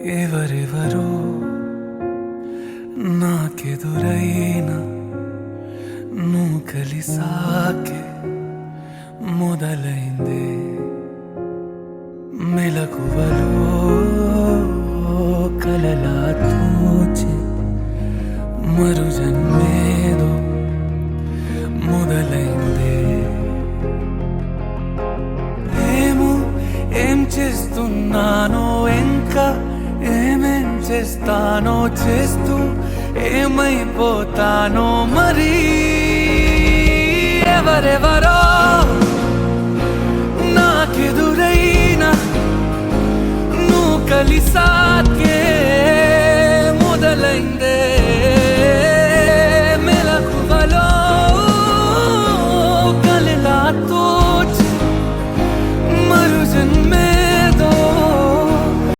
ఎవరెవరో నాకెదురైన నువ్వు కలిసాకే మొదలైందే మెలకువలో కలలా తూచి మరు జన్మేదో మొదలైందే. ఏమో ఏం చేస్తున్నానో ఎంత చేస్తానో చేస్తూ ఏమైపోతానో మరి ఎవరెవరో నాకెదురైన నువ్వు కలిసాకే మొదలైందే మెలకువలో కలిలా